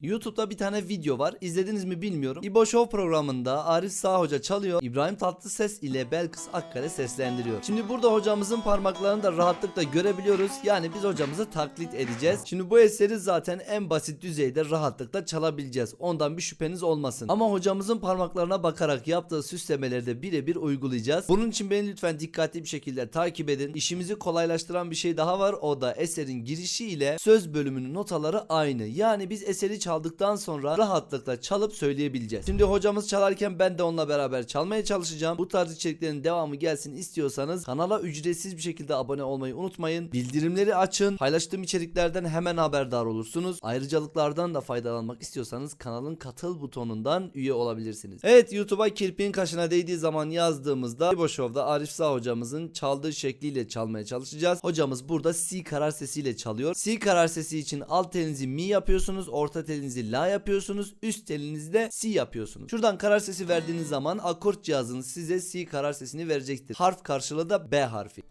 YouTube'da bir tane video var. İzlediniz mi bilmiyorum. İbo Show programında Arif Sağ Hoca çalıyor. İbrahim Tatlıses ile Belkıs Akkale seslendiriyor. Şimdi burada hocamızın parmaklarını da rahatlıkla görebiliyoruz. Yani biz hocamızı taklit edeceğiz. Şimdi bu eseri zaten en basit düzeyde rahatlıkla çalabileceğiz. Ondan bir şüpheniz olmasın. Ama hocamızın parmaklarına bakarak yaptığı süslemeleri de birebir uygulayacağız. Bunun için beni lütfen dikkatli bir şekilde takip edin. İşimizi kolaylaştıran bir şey daha var. O da eserin girişi ile söz bölümünün notaları aynı. Yani biz eseri çaldıktan sonra rahatlıkla çalıp söyleyebileceğiz. Şimdi hocamız çalarken ben de onunla beraber çalmaya çalışacağım. Bu tarz içeriklerin devamı gelsin istiyorsanız kanala ücretsiz bir şekilde abone olmayı unutmayın. Bildirimleri açın. Paylaştığım içeriklerden hemen haberdar olursunuz. Ayrıcalıklardan da faydalanmak istiyorsanız kanalın katıl butonundan üye olabilirsiniz. Evet YouTube'a kirpiğin kaşına değdiği zaman yazdığımızda İbo Show'da Arif Sağ hocamızın çaldığı şekliyle çalmaya çalışacağız. Hocamız burada C karar sesiyle çalıyor. C karar sesi için alt telinizi mi yapıyorsunuz, orta telinizi la yapıyorsunuz, üst telinizi de si yapıyorsunuz. Şuradan karar sesi verdiğiniz zaman akort cihazınız size si karar sesini verecektir. Harf karşılığı da B harfi.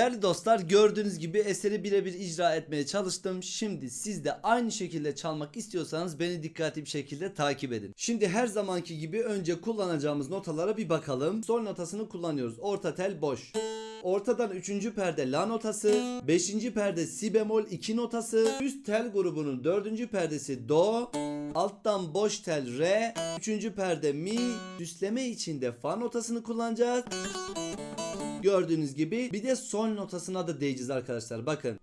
Değerli dostlar gördüğünüz gibi eseri birebir icra etmeye çalıştım. Şimdi siz de aynı şekilde çalmak istiyorsanız beni dikkatli bir şekilde takip edin. Şimdi her zamanki gibi önce kullanacağımız notalara bir bakalım. Sol notasını kullanıyoruz. Orta tel boş. Ortadan 3. perde la notası, 5. perde si bemol 2 notası, üst tel grubunun 4. perdesi do, alttan boş tel re, 3. perde mi, süsleme içinde fa notasını kullanacağız. Gördüğünüz gibi bir de sol notasına da değeceğiz arkadaşlar. Bakın.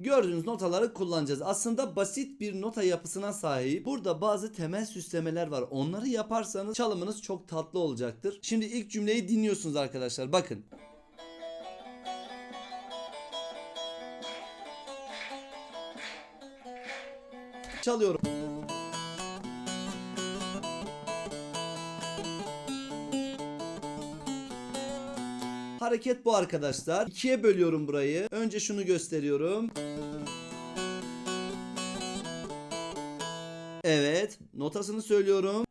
Gördüğünüz notaları kullanacağız. Aslında basit bir nota yapısına sahip. Burada bazı temel süslemeler var. Onları yaparsanız çalımınız çok tatlı olacaktır. Şimdi ilk cümleyi dinliyorsunuz arkadaşlar. Bakın. Çalıyorum. Hareket bu arkadaşlar. İkiye bölüyorum burayı. Önce şunu gösteriyorum. Evet. Notasını söylüyorum.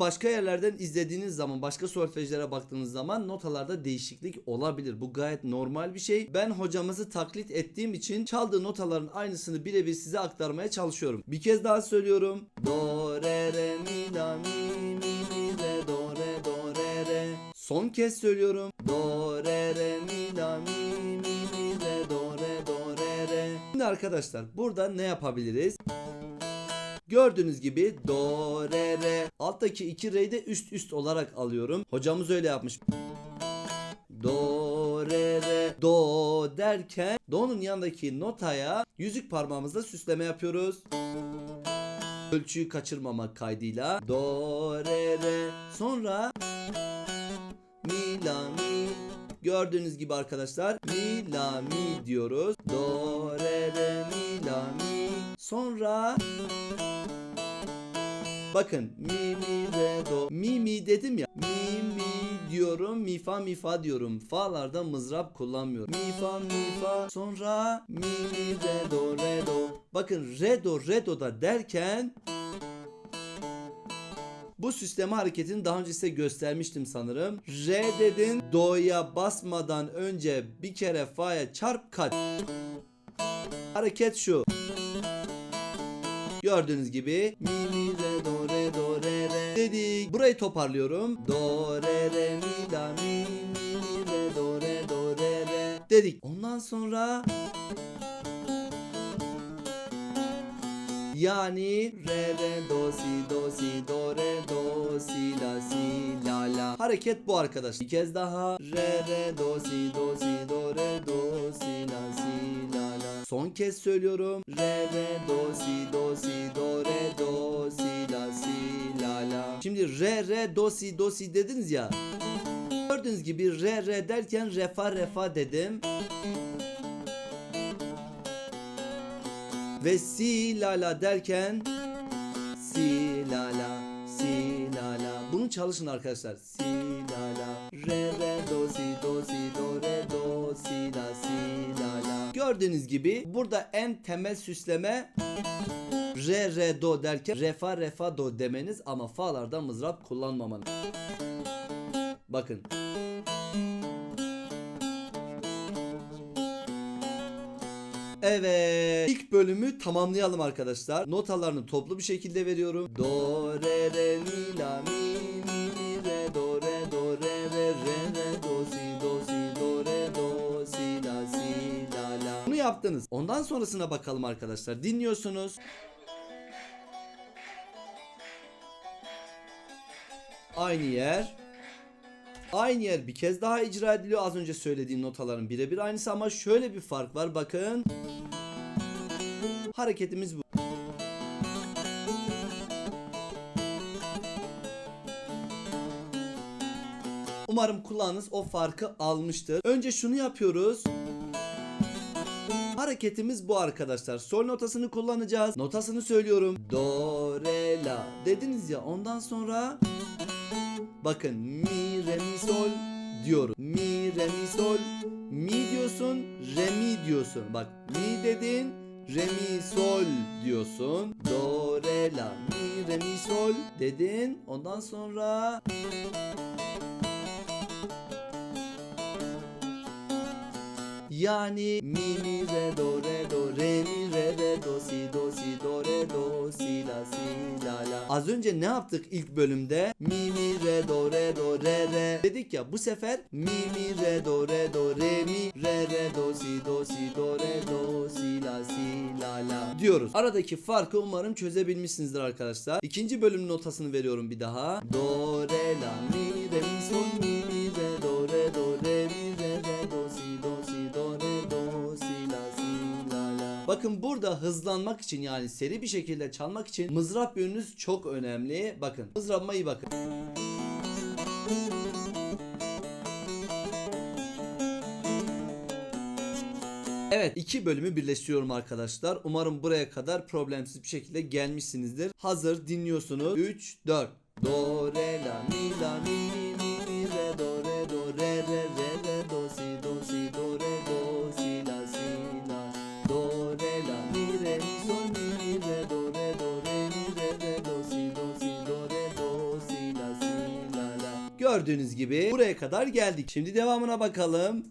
Başka yerlerden izlediğiniz zaman, başka solfejlere baktığınız zaman notalarda değişiklik olabilir. Bu gayet normal bir şey. Ben hocamızı taklit ettiğim için çaldığı notaların aynısını birebir size aktarmaya çalışıyorum. Bir kez daha söylüyorum. Do, re, re, mi, la, mi, mi, mi, re, do, re, do, re, re. Son kez söylüyorum. Do, re, re, mi, la, mi, mi, mi, re, do, re, do, re, re. Şimdi arkadaşlar burada ne yapabiliriz? Gördüğünüz gibi do re re alttaki iki re'yi de üst üst olarak alıyorum. Hocamız öyle yapmış. Do re re do derken do'nun yanındaki notaya yüzük parmağımızla süsleme yapıyoruz. Ölçüyü kaçırmamak kaydıyla do re re sonra mi la mi Gördüğünüz gibi arkadaşlar mi la mi diyoruz. Do re re mi la mi. Sonra Bakın mi mi re do mi mi dedim ya mi mi diyorum mi fa mi fa diyorum fa'larda mızrap kullanmıyorum mi fa mi fa sonra mi mi re do re do bakın re do re do da derken bu süsleme hareketini daha önce size göstermiştim sanırım. Re dedin, do'ya basmadan önce bir kere fa'ya çarp kat. Hareket şu. Gördüğünüz gibi mi mi dedik. Burayı toparlıyorum. Do re re mi la mi mi re do re do re re dedik. Ondan sonra Yani re re do si do si do re do si la si la la. Hareket bu arkadaş. Bir kez daha re re do si do si do re do si la si la. Son kez söylüyorum. Re re do si do si do re do si la si la la. Şimdi re re do si do si dediniz ya. Gördüğünüz gibi re re derken refa refa dedim. Ve si la la derken si la la si la la. Bunu çalışın arkadaşlar. Si la la re re do si do Gördüğünüz gibi burada en temel süsleme re re do derken refa refa do demeniz ama fa'lardan mızrap kullanmamanız. Bakın. Evet. ilk bölümü tamamlayalım arkadaşlar. Notalarını toplu bir şekilde veriyorum. Do re re mi la mi yaptınız. Ondan sonrasına bakalım arkadaşlar. Dinliyorsunuz. Aynı yer. Aynı yer bir kez daha icra ediliyor. Az önce söylediğim notaların birebir aynısı ama şöyle bir fark var. Bakın. Hareketimiz bu. Umarım kulağınız o farkı almıştır. Önce şunu yapıyoruz. Hareketimiz bu arkadaşlar. Sol notasını kullanacağız. Notasını söylüyorum. Do, re, la. Dediniz ya ondan sonra Bakın mi re mi sol diyorum. Mi re mi sol. Mi diyorsun, re mi diyorsun. Bak mi dedin, re mi sol diyorsun. Do re la mi re mi sol dedin. Ondan sonra Yani mi mi re do re do re mi re re do si do si do re do si la si la la. Az önce ne yaptık ilk bölümde? Mi mi re do re do re re dedik ya bu sefer mi mi re do re do re mi re re do si do si do re do si la si la la diyoruz. Aradaki farkı umarım çözebilmişsinizdir arkadaşlar. İkinci bölümün notasını veriyorum bir daha. Do re la mi re mi sol mi Bakın burada hızlanmak için yani seri bir şekilde çalmak için mızrap yönünüz çok önemli. Bakın mızrapıma iyi bakın. Evet iki bölümü birleştiriyorum arkadaşlar. Umarım buraya kadar problemsiz bir şekilde gelmişsinizdir. Hazır dinliyorsunuz. 3 4 Do re la mi la mi Gördüğünüz gibi buraya kadar geldik. Şimdi devamına bakalım.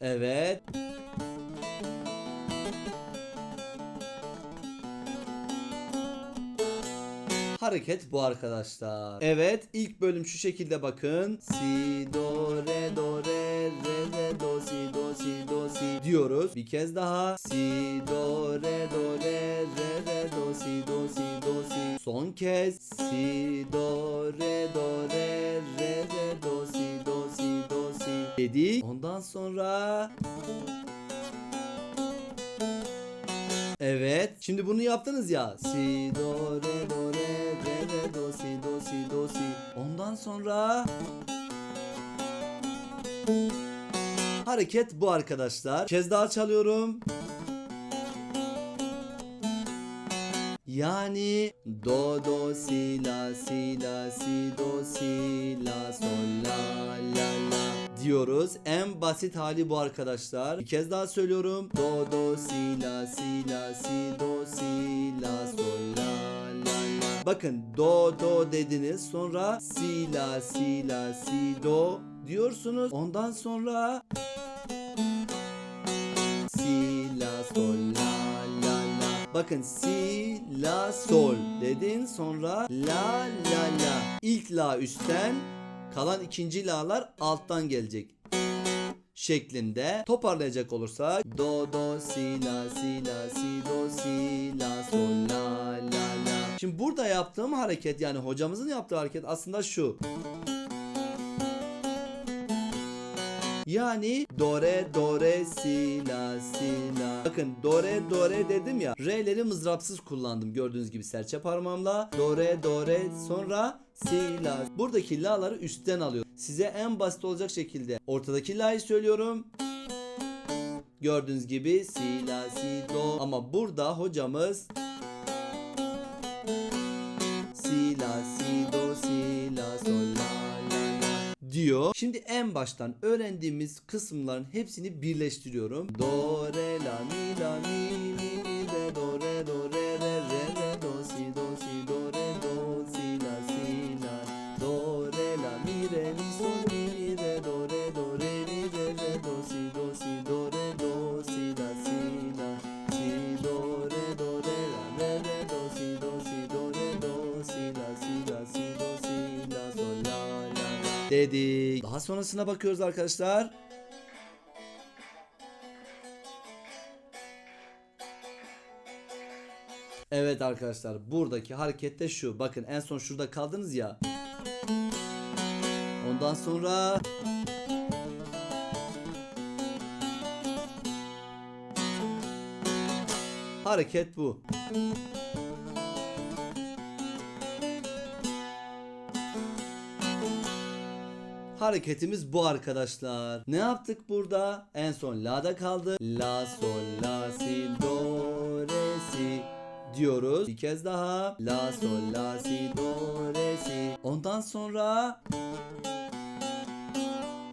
Evet. Hareket bu arkadaşlar. Evet ilk bölüm şu şekilde bakın. Si do re do re re re do si do si do si diyoruz. Bir kez daha. Si do re do Son kez. Si do re do re re re do si do si do si dedik. Ondan sonra Evet. Şimdi bunu yaptınız ya. Si do re do re re re do si do si do si. Ondan sonra hareket bu arkadaşlar. Kez daha çalıyorum. Yani do do si la si la si do si la sol la la la diyoruz. En basit hali bu arkadaşlar. Bir kez daha söylüyorum. Do do si la si la si do si la sol la. Bakın do do dediniz. Sonra si la si la si do diyorsunuz. Ondan sonra Bakın si la sol dedin sonra la la la. İlk la üstten kalan ikinci la'lar alttan gelecek. şeklinde toparlayacak olursak do do si la si la si do si la sol la la la. Şimdi burada yaptığım hareket yani hocamızın yaptığı hareket aslında şu. Yani do re do re si la si la. Bakın do re do re dedim ya. Re'leri mızrapsız kullandım gördüğünüz gibi serçe parmağımla. Do re do re sonra si la. Buradaki la'ları üstten alıyorum. Size en basit olacak şekilde ortadaki la'yı söylüyorum. Gördüğünüz gibi si la si do ama burada hocamız Şimdi en baştan öğrendiğimiz kısımların hepsini birleştiriyorum. Do re la mi la mi Daha sonrasına bakıyoruz arkadaşlar. Evet arkadaşlar buradaki hareket de şu. Bakın en son şurada kaldınız ya. Ondan sonra hareket bu. Hareketimiz bu arkadaşlar. Ne yaptık burada? En son la'da kaldı. La sol la si do re si diyoruz. Bir kez daha. La sol la si do re si. Ondan sonra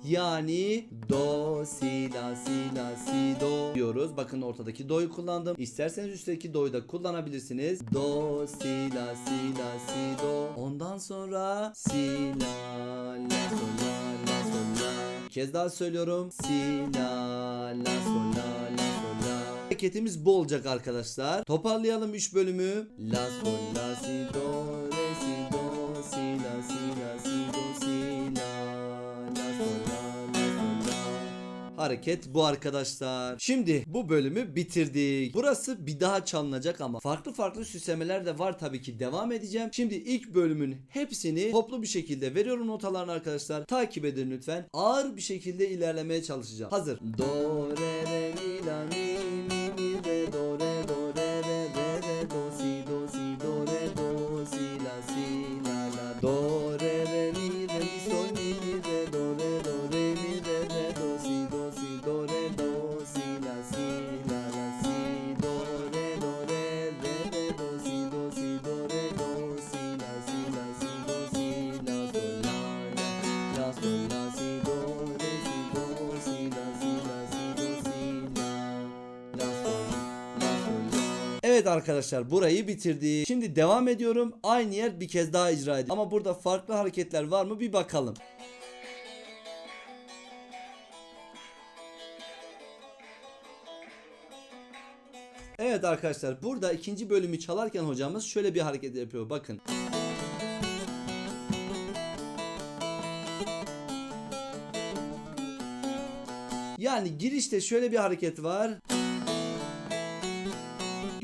yani do si la si la si do diyoruz. Bakın ortadaki do'yu kullandım. İsterseniz üstteki do'yu da kullanabilirsiniz. Do si la si la si do. Ondan sonra si la la sol la la sol la. Bir kez daha söylüyorum. Si la la sol la la sol la. Hareketimiz bu olacak arkadaşlar. Toparlayalım 3 bölümü. La sol la si do Hareket bu arkadaşlar. Şimdi bu bölümü bitirdik. Burası bir daha çalınacak ama farklı farklı süslemeler de var tabii ki devam edeceğim. Şimdi ilk bölümün hepsini toplu bir şekilde veriyorum notalarını arkadaşlar. Takip edin lütfen. Ağır bir şekilde ilerlemeye çalışacağım. Hazır. Do re re mi la mi do arkadaşlar burayı bitirdik. Şimdi devam ediyorum. Aynı yer bir kez daha icra edeyim. Ama burada farklı hareketler var mı bir bakalım. Evet arkadaşlar burada ikinci bölümü çalarken hocamız şöyle bir hareket yapıyor. Bakın. Yani girişte şöyle bir hareket var.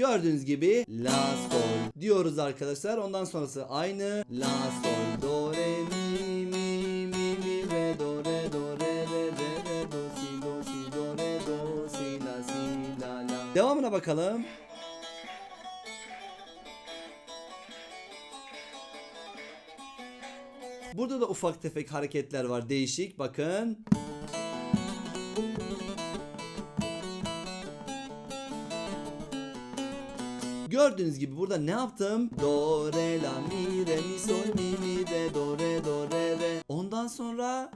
Gördüğünüz gibi la sol diyoruz arkadaşlar. Ondan sonrası aynı la sol do re mi mi mi mi re do re do re re re re do si do si do re do si la si la la. Devamına bakalım. Burada da ufak tefek hareketler var değişik bakın. Gördüğünüz gibi burada ne yaptım? Do re la mi re mi sol mi mi re do re do re re. Ondan sonra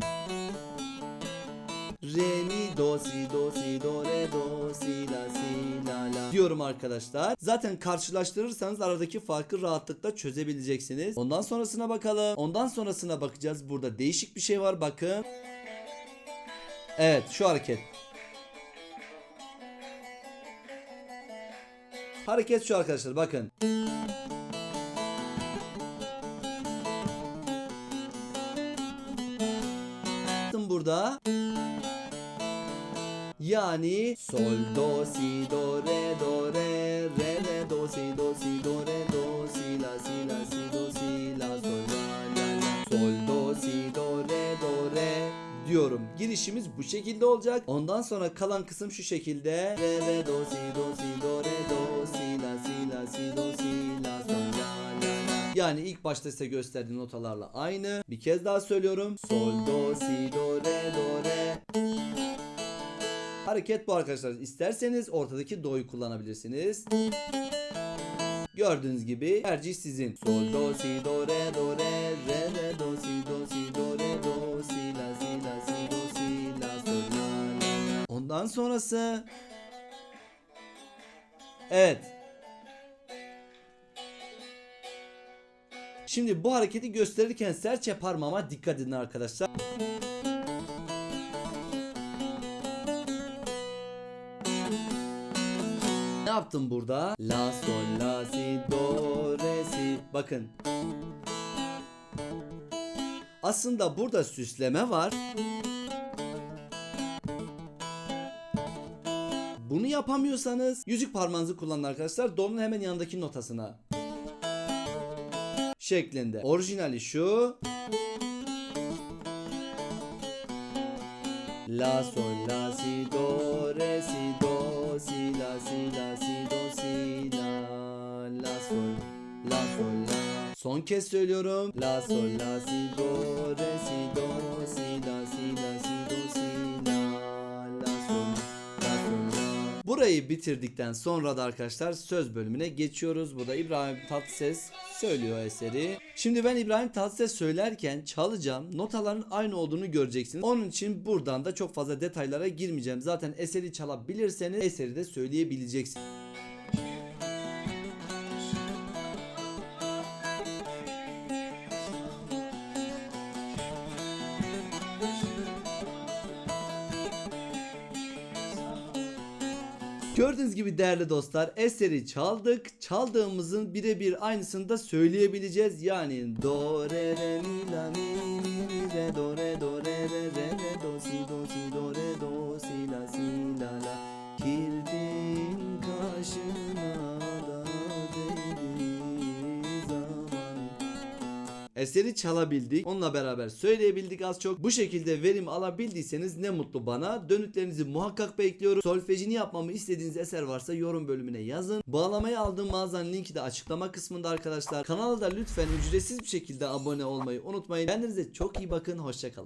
Re mi do si do si do re do si la si la la diyorum arkadaşlar. Zaten karşılaştırırsanız aradaki farkı rahatlıkla çözebileceksiniz. Ondan sonrasına bakalım. Ondan sonrasına bakacağız. Burada değişik bir şey var bakın. Evet şu hareket. Hareket şu arkadaşlar bakın. Burada. Yani sol do si do re do re re re do si do si do re do si la si la si do si la sol la la sol do si do re do re diyorum. Girişimiz bu şekilde olacak. Ondan sonra kalan kısım şu şekilde. Re re do si do si do Yani ilk başta size gösterdiğim notalarla aynı. Bir kez daha söylüyorum. Sol do si do re do re. Hareket bu arkadaşlar. İsterseniz ortadaki do'yu kullanabilirsiniz. Gördüğünüz gibi tercih sizin. Sol do si do re do re re re do si do si do re do si la si la si do si la sol la la. Ondan sonrası Evet. Şimdi bu hareketi gösterirken serçe parmağıma dikkat edin arkadaşlar. Ne yaptım burada? La sol la si do re si. Bakın. Aslında burada süsleme var. Bunu yapamıyorsanız yüzük parmağınızı kullanın arkadaşlar. Do'nun hemen yanındaki notasına. Şeklinde. Orijinali şu. La sol la si do re si do si la si la si do si la la sol la sol la Son kez söylüyorum La sol la si do re si do Burayı bitirdikten sonra da arkadaşlar söz bölümüne geçiyoruz. Bu da İbrahim Tatlıses söylüyor eseri. Şimdi ben İbrahim Tatlıses söylerken çalacağım. Notaların aynı olduğunu göreceksiniz. Onun için buradan da çok fazla detaylara girmeyeceğim. Zaten eseri çalabilirseniz eseri de söyleyebileceksiniz. Gördüğünüz gibi değerli dostlar eseri çaldık. Çaldığımızın birebir aynısını da söyleyebileceğiz. Yani do re re mi la mi mi re do re Eseri çalabildik. Onunla beraber söyleyebildik az çok. Bu şekilde verim alabildiyseniz ne mutlu bana. Dönütlerinizi muhakkak bekliyorum. Solfejini yapmamı istediğiniz eser varsa yorum bölümüne yazın. Bağlamaya aldığım mağazanın linki de açıklama kısmında arkadaşlar. Kanala da lütfen ücretsiz bir şekilde abone olmayı unutmayın. Kendinize çok iyi bakın. Hoşçakalın.